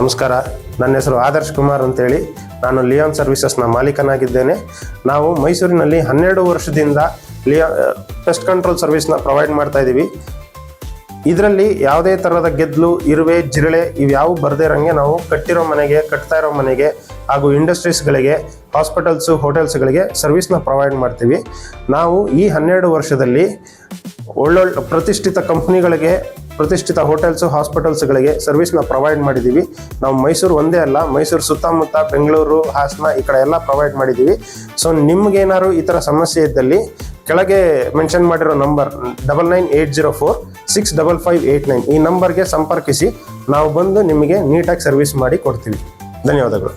ನಮಸ್ಕಾರ. ನನ್ನ ಹೆಸರು ಆದರ್ಶ್ ಕುಮಾರ್ ಅಂತೇಳಿ. ನಾನು ಲಿಯಾನ್ ಸರ್ವಿಸಸ್ನ ಮಾಲೀಕನಾಗಿದ್ದೇನೆ. ನಾವು ಮೈಸೂರಿನಲ್ಲಿ ಹನ್ನೆರಡು ವರ್ಷದಿಂದ ಲಿಯಾ ಪೆಸ್ಟ್ ಕಂಟ್ರೋಲ್ ಸರ್ವಿಸ್ನ ಪ್ರೊವೈಡ್ ಮಾಡ್ತಾ ಇದ್ದೀವಿ. ಇದರಲ್ಲಿ ಯಾವುದೇ ಥರದ ಗೆದ್ದಲು, ಇರುವೆ, ಜಿರಳೆ ಇವ್ಯಾವು ಬರದೇ ಇರೋಂಗೆ ನಾವು ಕಟ್ಟಿರೋ ಮನೆಗೆ, ಕಟ್ತಾ ಇರೋ ಮನೆಗೆ ಹಾಗೂ ಇಂಡಸ್ಟ್ರೀಸ್ಗಳಿಗೆ ಹಾಸ್ಪಿಟಲ್ಸು ಹೋಟೆಲ್ಸ್ಗಳಿಗೆ ಸರ್ವಿಸ್ನ ಪ್ರೊವೈಡ್ ಮಾಡ್ತೀವಿ. ನಾವು ಈ ಹನ್ನೆರಡು ವರ್ಷದಲ್ಲಿ ಒಳ್ಳೊಳ್ಳೆ ಪ್ರತಿಷ್ಠಿತ ಕಂಪ್ನಿಗಳಿಗೆ ಪ್ರತಿಷ್ಠಿತ ಹೋಟೆಲ್ಸು ಹಾಸ್ಪಿಟಲ್ಸ್ಗಳಿಗೆ ಸರ್ವಿಸ್ನ ಪ್ರೊವೈಡ್ ಮಾಡಿದ್ದೀವಿ ನಾವು ಮೈಸೂರು ಒಂದೇ ಅಲ್ಲ, ಮೈಸೂರು ಸುತ್ತಮುತ್ತ ಬೆಂಗಳೂರು, ಹಾಸನ ಈ ಕಡೆ ಎಲ್ಲ ಪ್ರೊವೈಡ್ ಮಾಡಿದ್ದೀವಿ ಸೊ ನಿಮ್ಗೇನಾದ್ರು ಈ ಥರ ಸಮಸ್ಯೆ ಇದ್ದಲ್ಲಿ ಕೆಳಗೆ ಮೆನ್ಷನ್ ಮಾಡಿರೋ number double nine eight zero four six double five eight nine ಈ ನಂಬರ್ಗೆ ಸಂಪರ್ಕಿಸಿ, ನಾವು ಬಂದು ನಿಮಗೆ ನೀಟಾಗಿ ಸರ್ವಿಸ್ ಮಾಡಿ ಕೊಡ್ತೀವಿ. ಧನ್ಯವಾದಗಳು.